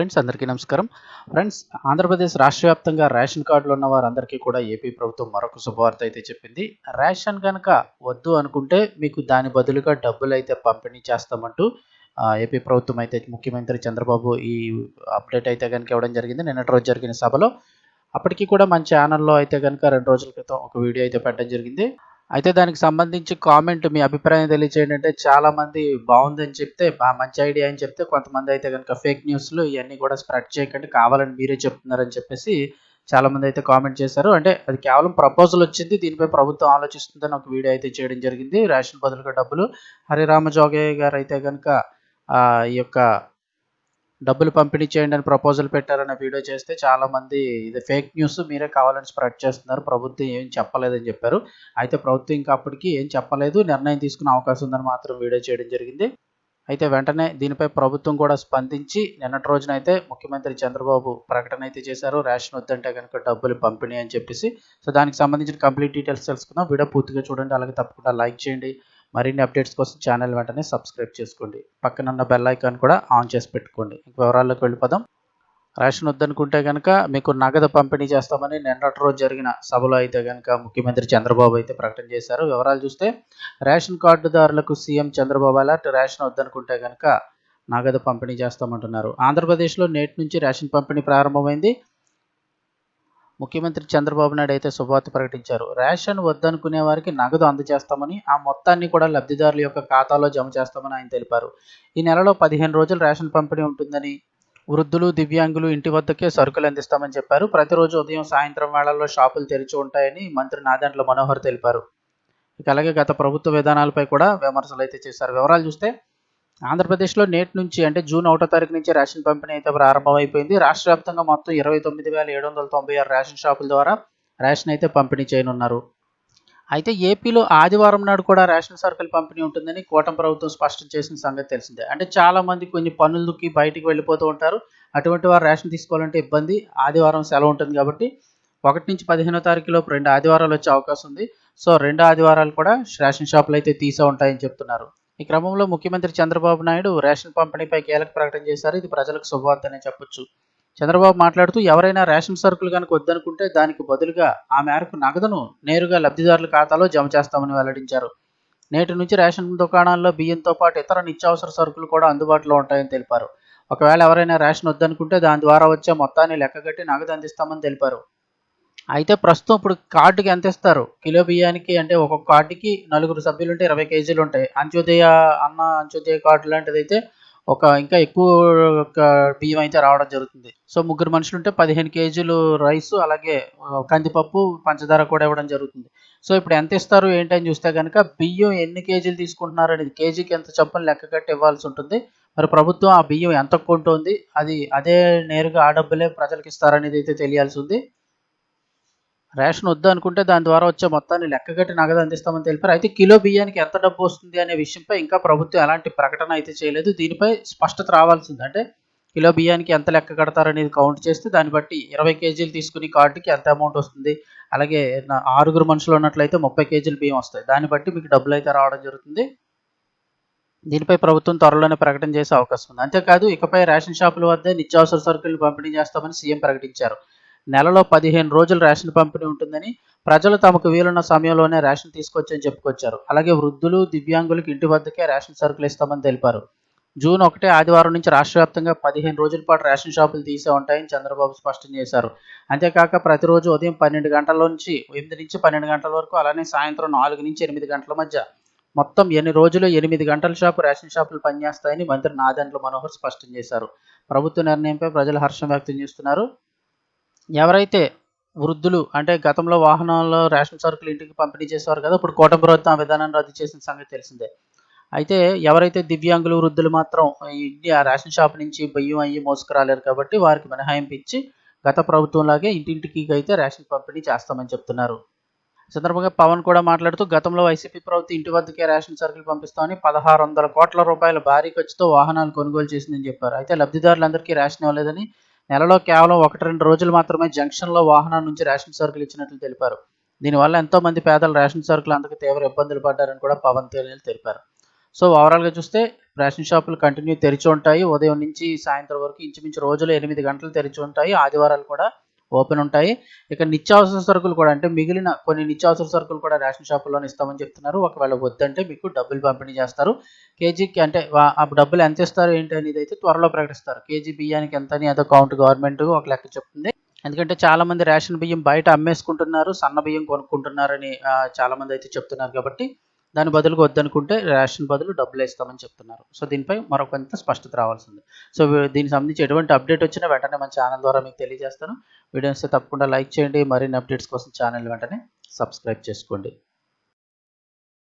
Friends అందరికీ నమస్కారం. Friends Andhra Pradesh రాష్ట్ర వ్యాప్తంగా రేషన్ కార్డులు ఉన్న వారందరికీ కూడా ఏపీ ప్రభుత్వం మరొక శుభవార్త అయితే చెప్పింది. రేషన్ కనుక వద్దు అనుకుంటే మీకు దాని బదులుగా డబ్బులు అయితే పంపిణీ చేస్తామంటూ ఏపీ ప్రభుత్వం అయితే ముఖ్యమంత్రి చంద్రబాబు ఈ అప్డేట్ అయితే కనుక ఇవ్వడం జరిగింది. నిన్నటి రోజు జరిగిన సభలో. అప్పటికి కూడా మన ఛానల్లో అయితే కనుక రెండు రోజుల క్రితం ఒక వీడియో అయితే పెట్టడం జరిగింది. అయితే దానికి సంబంధించి కామెంట్ మీ అభిప్రాయం తెలియచేయండి అంటే చాలామంది బాగుందని చెప్తే మంచి ఐడియా అని చెప్తే కొంతమంది అయితే కనుక ఫేక్ న్యూస్లు ఇవన్నీ కూడా స్ప్రెడ్ చేయకండి కావాలని మీరే చెప్తున్నారని చెప్పేసి చాలామంది అయితే కామెంట్ చేశారు. అంటే అది కేవలం ప్రపోజల్ వచ్చింది దీనిపై ప్రభుత్వం ఆలోచిస్తుందని ఒక వీడియో అయితే చేయడం జరిగింది. రేషన్ బదులుగా డబ్బులు. హరిరామ జోగయ్య గారు అయితే కనుక ఈ యొక్క డబ్బులు పంపిణీ చేయండి అని ప్రపోజల్ పెట్టారనే వీడియో చేస్తే చాలా మంది ఇది ఫేక్ న్యూస్ మీరే కావాలని స్ప్రెడ్ చేస్తున్నారు. ప్రభుత్వం ఏం చెప్పలేదని చెప్పారు. అయితే ప్రభుత్వం ఇంకా అప్పటికి ఏం చెప్పలేదు. నిర్ణయం తీసుకునే అవకాశం ఉందని మాత్రం వీడియో చేయడం జరిగింది. అయితే వెంటనే దీనిపై ప్రభుత్వం కూడా స్పందించి నిన్నటి రోజున అయితే ముఖ్యమంత్రి చంద్రబాబు ప్రకటన అయితే చేశారు. రేషన్ వద్దంటే కనుక డబ్బులు పంపిణీ అని చెప్పేసి. సో దానికి సంబంధించిన కంప్లీట్ డీటెయిల్స్ తెలుసుకుందాం. వీడియో పూర్తిగా చూడండి. అలాగే తప్పకుండా లైక్ చేయండి. మరిన్ని అప్డేట్స్ కోసం ఛానల్ వెంటనే సబ్స్క్రైబ్ చేసుకోండి. పక్కన ఉన్న బెల్ ఐకాన్ కూడా ఆన్ చేసి పెట్టుకోండి. ఇంక వివరాల్లోకి వెళ్ళిపోదాం. రేషన్ వద్దనుకుంటే కనుక మీకు నగదు పంపిణీ చేస్తామని నిన్నటి రోజు జరిగిన సభలో అయితే కనుక ముఖ్యమంత్రి చంద్రబాబు అయితే ప్రకటన చేశారు. వివరాలు చూస్తే రేషన్ కార్డుదారులకు సీఎం చంద్రబాబు అలర్ట్. రేషన్ వద్దనుకుంటే కనుక నగదు పంపిణీ చేస్తామంటున్నారు. ఆంధ్రప్రదేశ్లో నేటి నుంచి రేషన్ పంపిణీ ప్రారంభమైంది. ముఖ్యమంత్రి చంద్రబాబు నాయుడు అయితే శుభవార్త ప్రకటించారు. రేషన్ వద్దనుకునే వారికి నగదు అందజేస్తామని ఆ మొత్తాన్ని కూడా లబ్ధిదారుల యొక్క ఖాతాలో జమ చేస్తామని ఆయన తెలిపారు. ఈ నెలలో పదిహేను రోజులు రేషన్ పంపిణీ ఉంటుందని వృద్ధులు దివ్యాంగులు ఇంటి వద్దకే సరుకులు అందిస్తామని చెప్పారు. ప్రతిరోజు ఉదయం సాయంత్రం వేళల్లో షాపులు తెరిచి ఉంటాయని మంత్రి నాదెండ్ల మనోహర్ తెలిపారు. ఇక అలాగే గత ప్రభుత్వ విధానాలపై కూడా విమర్శలు అయితే చేశారు. వివరాలు చూస్తే ఆంధ్రప్రదేశ్లో నేటి నుంచి అంటే జూన్ ఒకటో తారీఖు నుంచి రేషన్ పంపిణీ అయితే ప్రారంభమైపోయింది. రాష్ట్ర వ్యాప్తంగా మొత్తం ఇరవై తొమ్మిది వేల ఏడు వందల తొంభై ఆరు రేషన్ షాపుల ద్వారా రేషన్ అయితే పంపిణీ చేయనున్నారు. అయితే ఏపీలో ఆదివారం నాడు కూడా రేషన్ సరుకులు పంపిణీ ఉంటుందని కూటమి ప్రభుత్వం స్పష్టం చేసిన సంగతి తెలిసిందే. అంటే చాలా మంది కొన్ని పనులకి బయటికి వెళ్ళిపోతూ ఉంటారు. అటువంటి వారు రేషన్ తీసుకోవాలంటే ఇబ్బంది. ఆదివారం సెలవు ఉంటుంది కాబట్టి ఒకటి నుంచి పదిహేనో తారీఖు లోపు రెండు ఆదివారాలు వచ్చే అవకాశం ఉంది. సో రెండు ఆదివారాలు కూడా రేషన్ షాపులు అయితే తీసే ఉంటాయని చెప్తున్నారు. ఈ క్రమంలో ముఖ్యమంత్రి చంద్రబాబు నాయుడు రేషన్ పంపిణీపై కీలక ప్రకటన చేశారు. ఇది ప్రజలకు శుభవార్తనే చెప్పొచ్చు. చంద్రబాబు మాట్లాడుతూ ఎవరైనా రేషన్ సరుకులు కనుక వద్దనుకుంటే దానికి బదులుగా ఆ మేరకు నగదును నేరుగా లబ్ధిదారుల ఖాతాలో జమ చేస్తామని వెల్లడించారు. నేటి నుంచి రేషన్ దుకాణాల్లో బియ్యంతో పాటు ఇతర నిత్యావసర సరుకులు కూడా అందుబాటులో ఉంటాయని తెలిపారు. ఒకవేళ ఎవరైనా రేషన్ వద్దనుకుంటే దాని ద్వారా వచ్చే మొత్తాన్ని లెక్కగట్టి నగదు అందిస్తామని తెలిపారు. అయితే ప్రస్తుతం ఇప్పుడు కార్డుకి ఎంత ఇస్తారు? కిలో బియ్యానికి అంటే ఒక్కొక్క కార్డుకి నలుగురు సభ్యులు ఉంటే ఇరవై కేజీలు ఉంటాయి అంత్యోదయ అన్న అంత్యోదయ కార్డు లాంటిది అయితే ఒక ఇంకా ఎక్కువ ఒక బియ్యం అయితే రావడం జరుగుతుంది. సో ముగ్గురు మనుషులు ఉంటే పదిహేను కేజీలు రైస్ అలాగే కందిపప్పు పంచదార కూడా ఇవ్వడం జరుగుతుంది. సో ఇప్పుడు ఎంత ఇస్తారు ఏంటని చూస్తే కనుక బియ్యం ఎన్ని కేజీలు తీసుకుంటున్నారు అనేది కేజీకి ఎంత చొప్పున లెక్క కట్టి ఇవ్వాల్సి ఉంటుంది. మరి ప్రభుత్వం ఆ బియ్యం ఎంత కొంటుంది? అది అదే నేరుగా ఆ డబ్బులే ప్రజలకు ఇస్తారనేది అయితే తెలియాల్సి ఉంది. రేషన్ వద్దు అనుకుంటే దాని ద్వారా వచ్చే మొత్తాన్ని లెక్కగట్టి నగదు అందిస్తామని తెలిపారు. అయితే కిలో బియ్యానికి ఎంత డబ్బు వస్తుంది అనే విషయంపై ఇంకా ప్రభుత్వం ఎలాంటి ప్రకటన అయితే చేయలేదు. దీనిపై స్పష్టత రావాల్సింది. అంటే కిలో బియ్యానికి ఎంత లెక్క కడతారనేది కౌంట్ చేస్తే దాన్ని బట్టి ఇరవై కేజీలు తీసుకుని కార్డుకి ఎంత అమౌంట్ వస్తుంది? అలాగే నా- ఆరుగురు మనుషులు ఉన్నట్లయితే ముప్పై కేజీలు బియ్యం వస్తాయి. దాన్ని బట్టి మీకు డబ్బులు అయితే రావడం జరుగుతుంది. దీనిపై ప్రభుత్వం త్వరలోనే ప్రకటన చేసే అవకాశం ఉంది. అంతేకాదు ఇకపై రేషన్ షాపుల వద్ద నిత్యావసర సరుకులు పంపిణీ చేస్తామని సీఎం ప్రకటించారు. నెలలో పదిహేను రోజులు రేషన్ పంపిణీ ఉంటుందని ప్రజలు తమకు వీలున్న సమయంలోనే రేషన్ తీసుకొచ్చని చెప్పుకొచ్చారు. అలాగే వృద్ధులు దివ్యాంగులకు ఇంటి వద్దకే రేషన్ సరుకులు ఇస్తామని తెలిపారు. జూన్ ఒకటే ఆదివారం నుంచి రాష్ట్ర వ్యాప్తంగా పదిహేను రోజుల పాటు రేషన్ షాపులు తీసే ఉంటాయని చంద్రబాబు స్పష్టం చేశారు. అంతేకాక ప్రతిరోజు ఉదయం పన్నెండు గంటల నుంచి ఎనిమిది నుంచి పన్నెండు గంటల వరకు అలానే సాయంత్రం నాలుగు నుంచి ఎనిమిది గంటల మధ్య మొత్తం ఎన్ని రోజులు ఎనిమిది గంటల షాపు రేషన్ షాపులు పనిచేస్తాయని మంత్రి నాదెండ్ల మనోహర్ స్పష్టం చేశారు. ప్రభుత్వ నిర్ణయంపై ప్రజలు హర్షం వ్యక్తం చేస్తున్నారు. ఎవరైతే వృద్ధులు అంటే గతంలో వాహనాల్లో రేషన్ సరుకులు ఇంటికి పంపిణీ చేసేవారు కదా ఇప్పుడు కూటమి ప్రభుత్వం ఆ విధానాన్ని రద్దు చేసిన సంగతి తెలిసిందే. అయితే ఎవరైతే దివ్యాంగులు వృద్ధులు మాత్రం ఇంటి ఆ రేషన్ షాప్ నుంచి బియ్యం అయ్యి మోసుకురాలేరు కాబట్టి వారికి మినహాయింపు ఇచ్చి గత ప్రభుత్వంలాగే ఇంటింటికి అయితే రేషన్ పంపిణీ చేస్తామని చెప్తున్నారు. సందర్భంగా పవన్ కూడా మాట్లాడుతూ గతంలో వైసీపీ ప్రభుత్వం ఇంటి వద్దకే రేషన్ సరుకులు పంపిస్తామని పదహారు వందల కోట్ల రూపాయల భారీ ఖర్చుతో వాహనాలు కొనుగోలు చేసిందని చెప్పారు. అయితే లబ్ధిదారులందరికీ రేషన్ ఇవ్వలేదని నెలలో కేవలం ఒకటి రెండు రోజులు మాత్రమే జంక్షన్లో వాహనం నుంచి రేషన్ సరుకులు ఇచ్చినట్లు తెలిపారు. దీనివల్ల ఎంతో మంది పేదలు రేషన్ సరుకులు అందుకు తీవ్ర ఇబ్బందులు పడ్డారని కూడా పవన్ కళ్యాణ్ తెలిపారు. సో ఓవరాల్గా చూస్తే రేషన్ షాపులు కంటిన్యూ తెరిచి ఉంటాయి. ఉదయం నుంచి సాయంత్రం వరకు ఇంచుమించు రోజులు ఎనిమిది గంటలు తెరిచి ఉంటాయి. ఆదివారాలు కూడా ఓపెన్ ఉంటాయి. ఇక నిత్యావసర సరుకులు కూడా అంటే మిగిలిన కొన్ని నిత్యావసర సరుకులు కూడా రేషన్ షాపుల్లోనే ఇస్తామని చెప్తున్నారు. ఒకవేళ వద్దంటే మీకు డబ్బులు పంపిణీ చేస్తారు. కేజీకి అంటే ఆ డబ్బులు ఎంత ఇస్తారు ఏంటి అనేది అయితే త్వరలో ప్రకటిస్తారు. కేజీ బియ్యానికి ఎంత అని అదో కౌంట్ గవర్నమెంట్ ఒక లెక్క చెప్తుంది. ఎందుకంటే చాలా మంది రేషన్ బియ్యం బయట అమ్మేసుకుంటున్నారు సన్న బియ్యం కొనుక్కుంటున్నారని చాలా మంది అయితే చెప్తున్నారు కాబట్టి దాని బదులుగా వద్దనుకుంటే రేషన్ బదులు డబ్బులు ఇస్తామని చెప్తున్నారు. సో దీనిపై మరొకంత స్పష్టత రావాల్సింది. సో దీనికి సంబంధించి ఎటువంటి అప్డేట్ వచ్చినా వెంటనే మన ఛానల్ ద్వారా మీకు తెలియజేస్తాను. వీడియోస్ తప్పకుండా లైక్ చేయండి. మరిన్ని అప్డేట్స్ కోసం ఛానల్ వెంటనే సబ్స్క్రైబ్ చేసుకోండి.